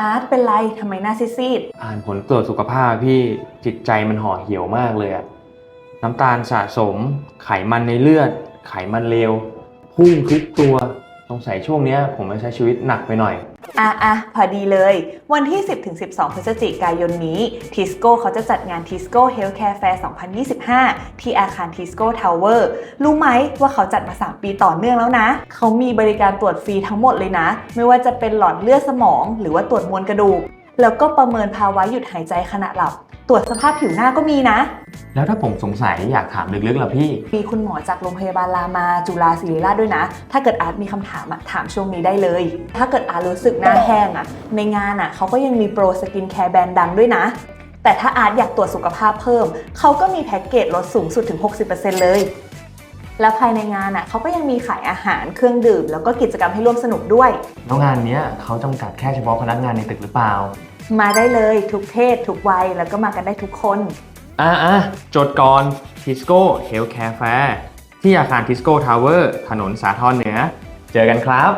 อาร์ตเป็นไรทำไมหน้าซีดอ่านผลตรวจสุขภาพพี่จิตใจมันห่อเหี่ยวมากเลยอะน้ำตาลสะสม ไขมันในเลือด ไขมันเลวพุ่งทุกตัวสงสัยช่วงเนี้ยผมจะใช้ชีวิตหนักไปหน่อย อะอะพอดีเลย วันที่ 10-12 พฤศจิกายนนี้ทิสโก้เขาจะจัดงานทิสโก้เฮลท์แคร์แฟร์ 2025 ที่อาคารทิสโก้ทาวเวอร์รู้ไหมว่าเขาจัดมา 3 ปีต่อเนื่องแล้วนะ เขามีบริการตรวจฟรีทั้งหมดเลยนะ ไม่ว่าจะเป็นหลอดเลือดสมอง หรือว่าตรวจมวลกระดูก แล้วก็ประเมินภาวะหยุดหายใจขณะหลับ รวจสภาพผิวหน้าก็มีนะ แล้วถ้าผมสงสัยอยากถามลึกๆล่ะพี่ มีคุณหมอจากโรงพยาบาลรามาจุฬาศิริราชด้วยนะ ถ้าเกิดอาร์ตมีคำถามอะถามช่วงนี้ได้เลย ถ้าเกิดอาร์ตรู้สึกหน้าแห้งอะในงานอะเขาก็ยังมีโปรสกินแคร์แบรนด์ดังด้วยนะ แต่ถ้าอาร์ตอยากตรวจสุขภาพเพิ่ม เขาก็มีแพ็กเกจลดสูงสุดถึง 60%เลย แล้วภายในงานอะเขาก็ยังมีขายอาหารเครื่องดื่ม แล้วก็กิจกรรมให้ร่วมสนุกด้วย แล้วงานเนี้ยเขาจำกัดแค่เฉพาะพนักงานในตึกหรือเปล่า มาได้เลยทุกเพศ ทุกวัย แล้วก็มากันได้ทุกคน อะอะจดก่อนทิสโก้เฮลท์แคร์แฟร์ที่อาคารทิสโก้ทาวเวอร์ถนนสาทรเหนือ เจอกันครับ